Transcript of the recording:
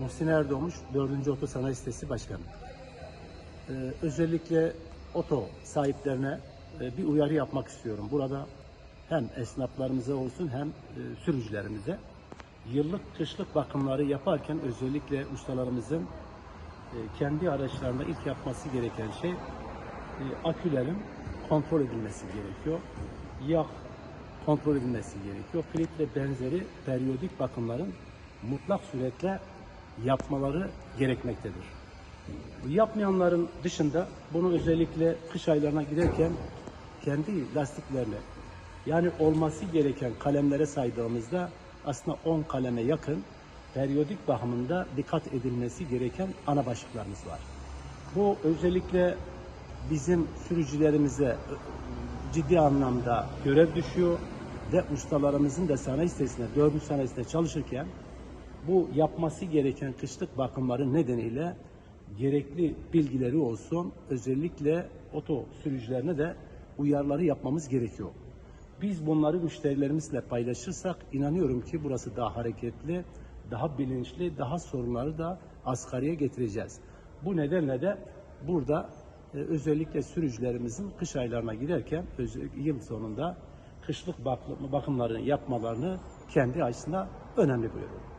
Muhsin Erdoğmuş 4. Oto Sanayi Sitesi Başkanı. Ee, özellikle oto sahiplerine e, bir uyarı yapmak istiyorum. Burada hem esnaflarımıza olsun hem e, sürücülerimize yıllık kışlık bakımları yaparken özellikle ustalarımızın e, kendi araçlarında ilk yapması gereken şey e, akülerin kontrol edilmesi gerekiyor. Yağ kontrol edilmesi gerekiyor. Filtre benzeri periyodik bakımların mutlak suretle yapmaları gerekmektedir. Yapmayanların dışında bunu özellikle kış aylarına giderken kendi lastiklerine yani olması gereken kalemlere saydığımızda aslında 10 kaleme yakın periyodik bakımında dikkat edilmesi gereken ana başlıklarımız var. Bu özellikle bizim sürücülerimize e, ciddi anlamda görev düşüyor ve ustalarımızın da sanayi sitesinde, dördüncü sanayi sitesinde çalışırken bu yapması gereken kışlık bakımları nedeniyle gerekli bilgileri olsun. Özellikle oto sürücülerine de uyarıları yapmamız gerekiyor. Biz bunları müşterilerimizle paylaşırsak inanıyorum ki burası daha hareketli, daha bilinçli, daha sorunları da asgariye getireceğiz. Bu nedenle de burada e, özellikle sürücülerimizin kış aylarına giderken yıl sonunda kışlık bak- bakımlarını yapmalarını kendi açısından önemli buluyorum.